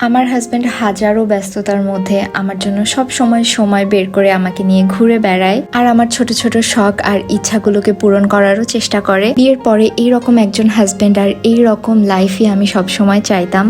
আমার হাজব্যান্ড হাজারো ব্যস্ততার মধ্যে আমার জন্য সব সময় সময় বের করে আমাকে নিয়ে ঘুরে বেড়ায় আর আমার ছোট ছোট শখ আর ইচ্ছাগুলোকে পূরণ করারও চেষ্টা করে। বিয়ের পরে এই রকম একজন হাজব্যান্ড আর এই রকম লাইফই আমি সব সময় চাইতাম।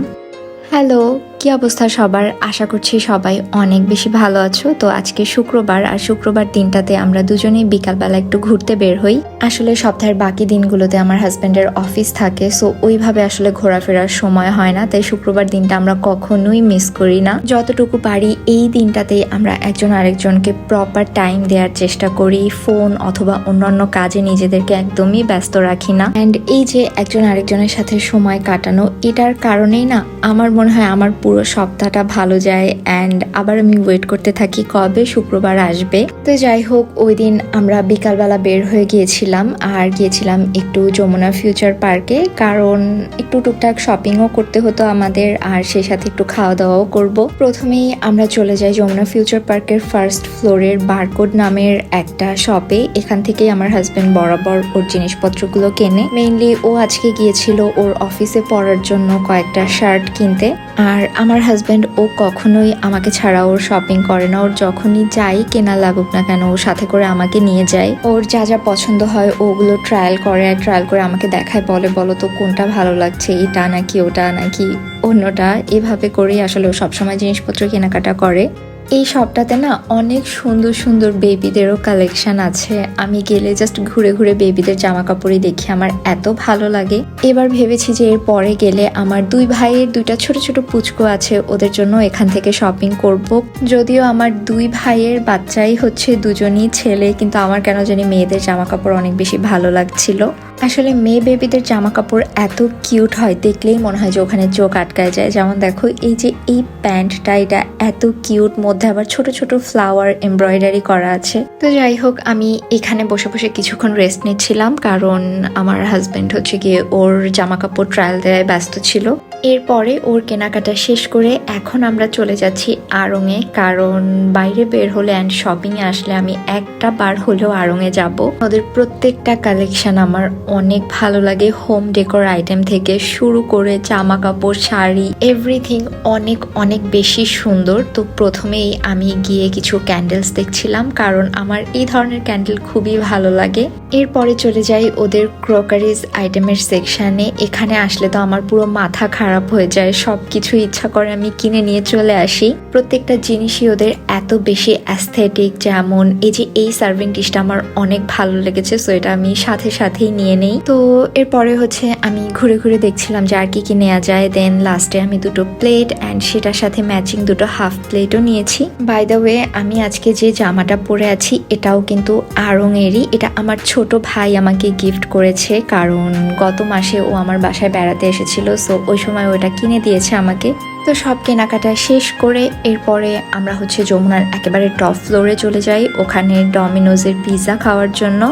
হ্যালো কি অবস্থা সবার? আশা করছি সবাই অনেক বেশি ভালো আছো। তো আজকে শুক্রবার, আর শুক্রবার দিনটাতে আমরা দুজনেই বিকালবেলা একটু ঘুরতে বের হই। আসলে সপ্তাহের বাকি দিনগুলোতে আমার হাজব্যান্ডের অফিস থাকে, সো ওইভাবে আসলে ঘোরাফেরার সময় হয় না। তাই শুক্রবার দিনটা আমরা কখনোই মিস করি না। যতটুকু পারি এই দিনটাতেই আমরা একজন আরেকজনকে প্রপার টাইম দেওয়ার চেষ্টা করি ফোন অথবা অন্যান্য কাজে নিজেদেরকে একদমই ব্যস্ত রাখি না। অ্যান্ড এই যে একজন আরেকজনের সাথে সময় কাটানো, এটার কারণেই না, আমার মনে হয় আমার পুরো সপ্তাহটা ভালো যায় অ্যান্ড আবার আমি ওয়েট করতে থাকি কবে শুক্রবার আসবে। তো যাই হোক, ওই দিন আমরা বিকালবেলা বের হয়ে গিয়েছিলাম আর গিয়েছিলাম একটু যমুনা ফিউচার পার্কে কারণ একটু টুকটাক শপিংও করতে হতো আমাদের আর সেই সাথে একটু খাওয়া দাওয়াও করব। প্রথমেই আমরা চলে যাই যমুনা ফিউচার পার্কের ফার্স্ট ফ্লোরের বারকোড নামের একটা শপে এখান থেকেই আমার হাজবেন্ড বরাবর ওর জিনিসপত্রগুলো কেনে। মেইনলি ও আজকে গিয়েছিল ওর অফিসে পরার জন্য কয়েকটা শার্ট কিনতে। আর আমার হাজবেন্ড ও কখনোই আমাকে ছাড়া ওর শপিং করে না। ওর যখনই যাই, কেনা লাগুক না কেন, ও সাথে করে আমাকে নিয়ে যায়। ওর যা যা পছন্দ হয়, ওগুলো ট্রায়াল করে আর ট্রায়াল করে আমাকে দেখায়। বলে, বলো তো, কোনটা ভালো লাগছে? এটা নাকি, ওটা নাকি অন্যটা? এভাবে করেই আসলে ও সবসময় জিনিসপত্র কেনাকাটা করে। এই শপটাতে না অনেক সুন্দর সুন্দর বেবিদেরও কালেকশন আছে। আমি গেলে জাস্ট ঘুরে ঘুরে বেবিদের জামা কাপড়ই দেখি, আমার এত ভালো লাগে। এবার ভেবেছি যে এর পরে গেলে আমার দুই ভাইয়ের দুইটা ছোট ছোট পুচকো আছে, ওদের জন্য এখান থেকে শপিং করব। যদিও আমার দুই ভাইয়ের বাচ্চাই হচ্ছে দুজনই ছেলে, কিন্তু আমার কেন জানি মেয়েদের জামা কাপড় অনেক বেশি ভালো লাগছিল। আসলে মেয়ে বেবিদের জামা কাপড় এত কিউট হয়, দেখলেই মনে হয় যে ওখানে চোখ আটকায় যায়। যেমন দেখো, এই যে এই প্যান্টটা, এটা এত কিউট মধ্যে আবার ছোট ছোট ফ্লাওয়ার এমব্রয়ডারি করা আছে। তো যাই হোক, আমি এখানে বসে বসে কিছুক্ষণ রেস্ট নিচ্ছিলাম, কারণ আমার হাজব্যান্ড হচ্ছে গিয়ে ওর জামা কাপড় ট্রায়াল দেওয়ায় ব্যস্ত ছিল। এরপরে ওর কেনাকাটা শেষ করে এখন আমরা চলে যাচ্ছি আড়ংয়ে কারণ বাইরে বের হলে অ্যান্ড শপিংয়ে আসলে আমি একটা বার হলেও আড়ংয়ে যাব। ওদের প্রত্যেকটা কালেকশন আমার অনেক ভালো লাগে হোম ডেকোর আইটেম থেকে শুরু করে জামা কাপড়, শাড়ি এভরিথিং অনেক অনেক বেশি সুন্দর। তো প্রথমেই আমি গিয়ে কিছু ক্যান্ডেলস দেখছিলাম, কারণ আমার এই ধরনের ক্যান্ডেল খুবই ভালো লাগে। এরপরে চলে যাই ওদের ক্রকারিজ আইটেমের সেকশানে এখানে আসলে তো আমার পুরো মাথা খারাপ হয়ে যায় সব কিছু ইচ্ছা করে আমি কিনে নিয়ে চলে আসি। প্রত্যেকটা জিনিসই ওদের এত বেশি অ্যাস্থেটিক যেমন এই যে এই সার্ভিং ডিশটা আমার অনেক ভালো লেগেছে সো এটা আমি সাথে সাথেই নিয়ে নেই। তো এরপরে হচ্ছে আমি ঘুরে ঘুরে দেখছিলাম যে আর কি কি নেওয়া যায়। দেন লাস্টে আমি দুটো প্লেট অ্যান্ড সেটার সাথে ম্যাচিং দুটো হাফ প্লেটও নিয়েছি। বাই দ্য ওয়ে আমি আজকে যে জামাটা পরে আছি, এটাও কিন্তু আড়ং এরই এটা আমার ছোট ভাই আমাকে গিফট করেছে, কারণ গত মাসে ও আমার বাসায় বেড়াতে এসেছিল সো ওই সময় ওটা কিনে দিয়েছে আমাকে। তো সব কেনাকাটা শেষ করে এরপরে আমরা হচ্ছে যমুনার একেবারে টপ ফ্লোরে চলে যাই, ওখানে ডমিনোজের পিৎজা খাওয়ার জন্য।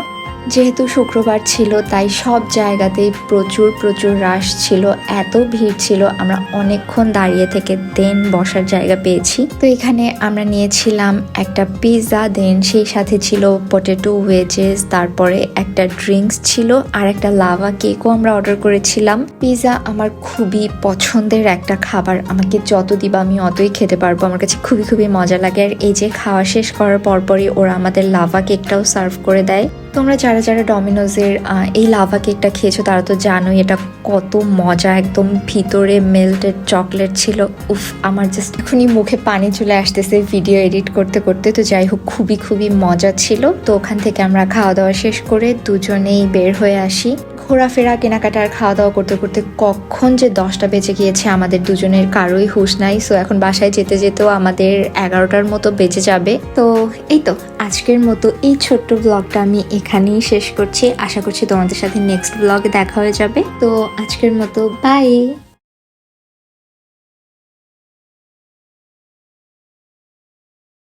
যেহেতু শুক্রবার ছিল, তাই সব জায়গাতেই প্রচুর প্রচুর রাশ ছিল, এত ভিড় ছিল, আমরা অনেকক্ষণ দাঁড়িয়ে থেকে দেন বসার জায়গা পেয়েছি। তো এখানে আমরা নিয়েছিলাম একটা পিৎজা, দেন সেই সাথে ছিল পটেটো ওয়েজেস তারপরে একটা ড্রিঙ্কস ছিল, আর একটা লাভা কেকও আমরা অর্ডার করেছিলাম। পিৎজা আমার খুবই পছন্দের একটা খাবার, আমাকে যত দিবা আমি অতই খেতে পারব, আমার কাছে খুবই খুবই মজা লাগে। আর এই যে খাওয়া শেষ করার পরপরই ওরা আমাদের লাভা কেকটাও সার্ভ করে দেয়। তোমরা যারা যারা ডমিনোজের এই লাভা কেকটা খেয়েছো, তারা তো জানোই এটা কত মজা, একদম ভিতরে মেল্টেড চকলেট ছিল। উফ, আমার জাস্ট এখনই মুখে পানি চলে আসতেছে ভিডিও এডিট করতে করতে। তো যাই হোক, খুবই খুবই মজা ছিল। তো ওখান থেকে আমরা খাওয়া দাওয়া শেষ করে দুজনেই বের হয়ে আসি। ঘোরাফেরা, কেনাকাটার খাওয়া দাওয়া করতে করতে কখন যে দশটা বেজে গিয়েছে আমাদের দুজনের কারোই হুশ নাই। সো এখন বাসায় যেতে যেতেও আমাদের এগারোটার মতো বেজে যাবে। তো, এই তো, আজকের মতো এই ছোট্ট ব্লগটা আমি এখানেই শেষ করছি। আশা করছি তোমাদের সাথে নেক্সট ব্লগে দেখা হয়ে যাবে। তো, আজকের মতো বাই